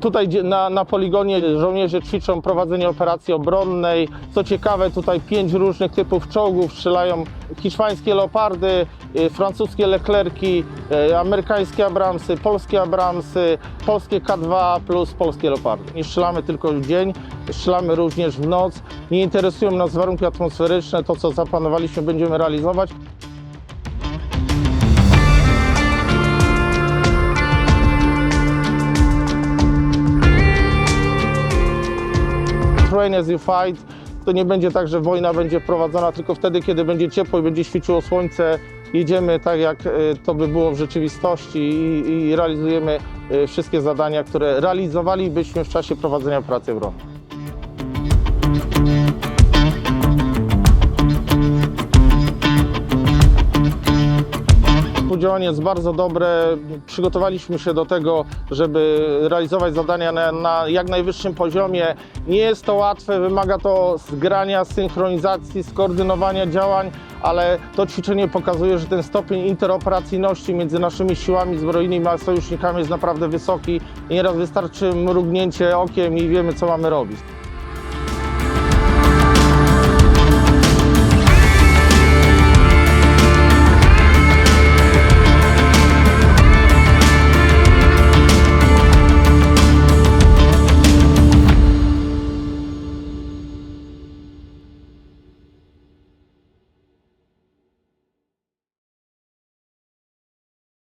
Tutaj na, na poligonie żołnierze ćwiczą prowadzenie operacji obronnej. Co ciekawe, tutaj pięć różnych typów czołgów strzelają hiszpańskie Leopardy, y, francuskie Leclerki, y, amerykańskie Abramsy, polskie Abramsy, polskie K2 plus polskie Leopardy. Nie strzelamy tylko w dzień, strzelamy również w noc. Nie interesują nas warunki atmosferyczne, to co zaplanowaliśmy będziemy realizować. Train as you fight. To nie będzie tak, że wojna będzie prowadzona tylko wtedy, kiedy będzie ciepło i będzie świeciło słońce. Jedziemy tak, jak e, to by było w rzeczywistości i, i realizujemy e, wszystkie zadania, które realizowalibyśmy w czasie prowadzenia pracy w. Działanie jest bardzo dobre. Przygotowaliśmy się do tego, żeby realizować zadania na, na jak najwyższym poziomie. Nie jest to łatwe, wymaga to zgrania, synchronizacji, skoordynowania działań, ale to ćwiczenie pokazuje, że ten stopień interoperacyjności między naszymi siłami zbrojnymi a sojusznikami jest naprawdę wysoki. I nieraz wystarczy mrugnięcie okiem i wiemy, co mamy robić.